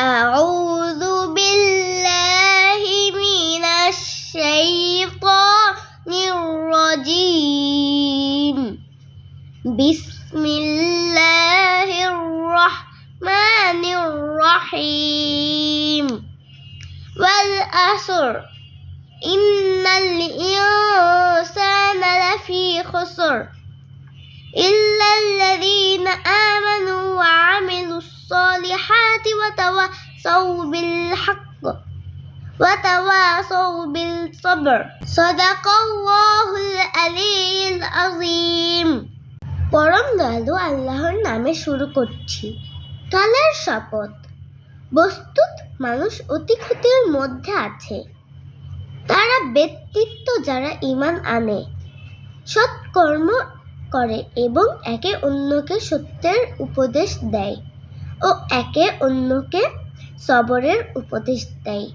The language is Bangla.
أعوذ بالله من الشيطان الرجيم. بسم الله الرحمن الرحيم. والأسر. إن الإنسان لفي خسر. إلا الذين وتواصوا بالحق وتواصوا بالصبر صدق الله العلي العظيم পরম দয়ালু আল্লাহর নামে শুরু করছি কালের শপথ বস্তুত মানুষ অতি ক্ষতির মধ্যে আছে তারা ব্যক্তিত্ব যারা ঈমান আনে সৎকর্ম করে এবং একে অন্যকে সত্যের উপদেশ দেয় ও একে অন্যকে সবরের উপদেশ দেয়।